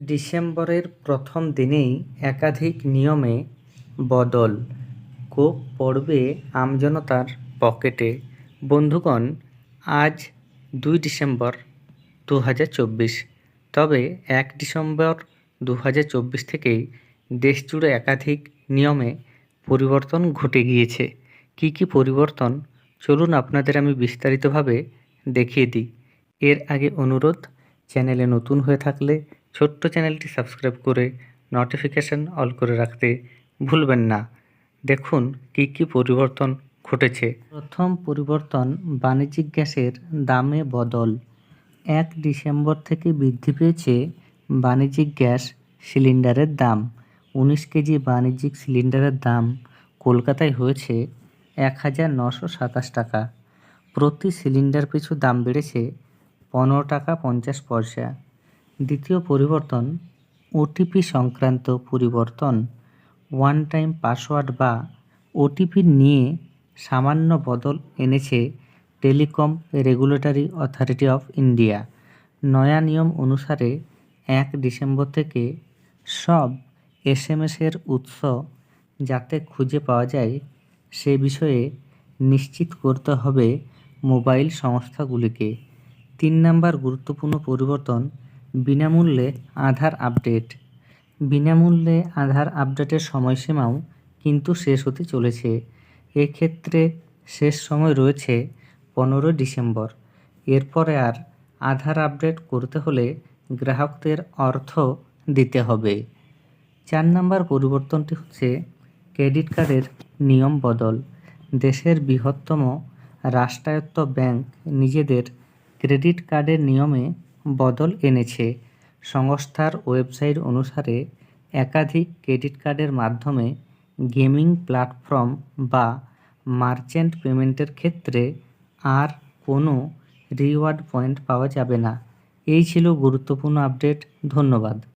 ডিসেম্বরের প্রথম দিনেই একাধিক নিয়মে বদল। কোপ পড়বে আমজনতার পকেটে। বন্ধুগণ, আজ দুই ডিসেম্বর দু হাজার চব্বিশ। তবে এক ডিসেম্বর দু হাজার চব্বিশ থেকেই দেশজুড়ে একাধিক নিয়মে পরিবর্তন ঘটে গিয়েছে। কী কী পরিবর্তন? চলুন আপনাদের আমি বিস্তারিতভাবে দেখিয়ে দিই। এর আগে অনুরোধ, চ্যানেলে নতুন হয়ে থাকলে ছোট্ট চ্যানেলটি সাবস্ক্রাইব করে নোটিফিকেশান অল করে রাখতে ভুলবেন না। দেখুন কী কী পরিবর্তন ঘটেছে। প্রথম পরিবর্তন বাণিজ্যিক গ্যাসের দামে বদল। এক ডিসেম্বর থেকে বৃদ্ধি পেয়েছে বাণিজ্যিক গ্যাস সিলিন্ডারের দাম। উনিশ কেজি বাণিজ্যিক সিলিন্ডারের দাম কলকাতায় হয়েছে এক হাজার নশো সাতাশ টাকা। প্রতি সিলিন্ডার পিছু দাম বেড়েছে পনেরো টাকা পঞ্চাশ পয়সা। দ্বিতীয় পরিবর্তন ওটিপি সংক্রান্ত পরিবর্তন ওয়ান টাইম পাসওয়ার্ড বা ওটিপি নিয়ে সামান্য বদল এনেছে telecom regulatory authority of India. নয়া নিয়ম অনুসারে এক ডিসেম্বর থেকে সব এসএমএসের উৎস যাতে খুঁজে পাওয়া যায়, সে বিষয়ে নিশ্চিত করতে হবে মোবাইল সংস্থাগুলিকে। তিন নাম্বার গুরুত্বপূর্ণ পরিবর্তন বিনামূল্যে আধার আপডেট। বিনামূল্যে আধার আপডেটের সময়সীমাও কিন্তু শেষ হতে চলেছে। এক্ষেত্রে শেষ সময় রয়েছে পনেরোই ডিসেম্বর। এরপরে আর আধার আপডেট করতে হলে গ্রাহকদের অর্থ দিতে হবে। চার নাম্বার পরিবর্তনটি হচ্ছে ক্রেডিট কার্ডের নিয়ম বদল। দেশের বৃহত্তম রাষ্ট্রায়ত্ত ব্যাংক নিজেদের ক্রেডিট কার্ডের নিয়মে বদল এনেছে। সংস্থার ওয়েবসাইট অনুসারে একাধিক ক্রেডিট কার্ডের মাধ্যমে গেমিং প্ল্যাটফর্ম বা মার্চেন্ট পেমেন্টের ক্ষেত্রে আর কোনো রিওয়ার্ড পয়েন্ট পাওয়া যাবে না। এই ছিল গুরুত্বপূর্ণ আপডেট। ধন্যবাদ।